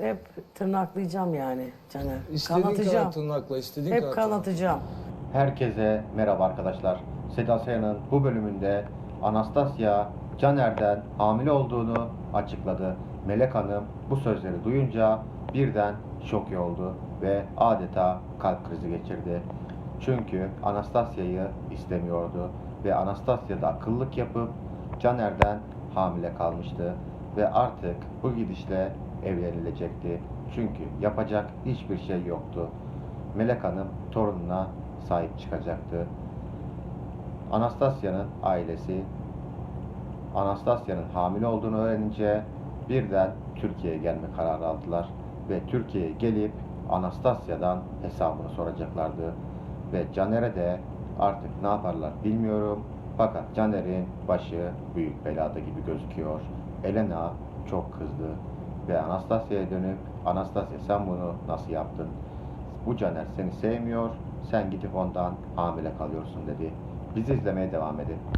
Hep tırnaklayacağım yani Caner. İstediğin kanatacağım. kadar tırnakla, istediğin Hep kadar kanatacağım. Herkese merhaba arkadaşlar. Seda Sayan'ın bu bölümünde Anastasia Caner'den hamile olduğunu açıkladı. Melek Hanım bu sözleri duyunca birden şok oldu ve adeta kalp krizi geçirdi. Çünkü Anastasia'yı istemiyordu ve Anastasia da akıllık yapıp Caner'den hamile kalmıştı ve artık bu gidişle evlenilecekti. Çünkü yapacak hiçbir şey yoktu. Melek Hanım torununa sahip çıkacaktı. Anastasia'nın ailesi Anastasia'nın hamile olduğunu öğrenince birden Türkiye'ye gelme kararı aldılar ve Türkiye'ye gelip Anastasia'dan hesabını soracaklardı ve Caner'e de artık ne yaparlar bilmiyorum fakat Caner'in başı büyük belada gibi gözüküyor. Elena çok kızdı ve Anastasia'ya dönüp Anastasia sen bunu nasıl yaptın? Bu Caner seni sevmiyor, sen gidip ondan hamile kalıyorsun dedi. Bizi izlemeye devam edin.